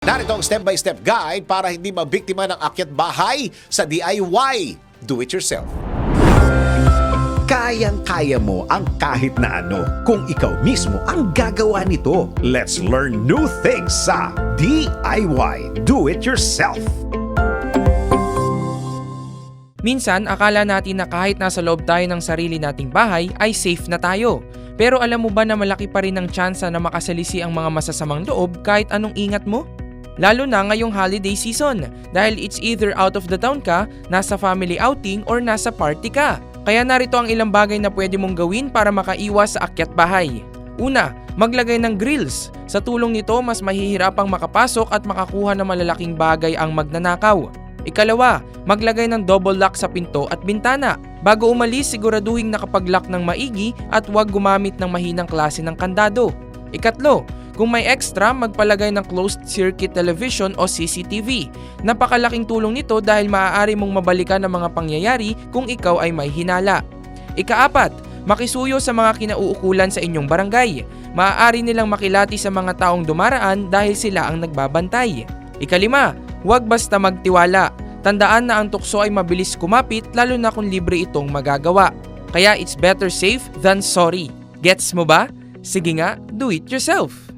Narito ang step-by-step guide para hindi mabiktima ng akyat bahay sa DIY. Do it yourself. Kayang-kaya mo ang kahit na ano kung ikaw mismo ang gagawa nito. Let's learn new things sa DIY. Do it yourself. Minsan, akala natin na kahit nasa loob tayo ng sarili nating bahay ay safe na tayo. Pero alam mo ba na malaki pa rin ang tsansa na makasalisi ang mga masasamang loob kahit anong ingat mo? Lalo na ngayong holiday season dahil it's either out of the town ka, nasa family outing or nasa party ka. Kaya narito ang ilang bagay na pwede mong gawin para makaiwas sa akyat bahay. Una, maglagay ng grills. Sa tulong nito, mas mahihirapang makapasok at makakuha ng malalaking bagay ang magnanakaw. Ikalawa, maglagay ng double lock sa pinto at bintana. Bago umalis, siguraduhin nakapag-lock ng maigi at huwag gumamit ng mahinang klase ng kandado. Ikatlo, kung may extra, magpalagay ng closed circuit television o CCTV. Napakalaking tulong nito dahil maaari mong mabalikan ang mga pangyayari kung ikaw ay may hinala. Ikaapat, makisuyo sa mga kinauukulan sa inyong barangay. Maaari nilang makilati sa mga taong dumaraan dahil sila ang nagbabantay. Ikalima, huwag basta magtiwala. Tandaan na ang tukso ay mabilis kumapit lalo na kung libre itong magagawa. Kaya it's better safe than sorry. Gets mo ba? Sige nga, do it yourself.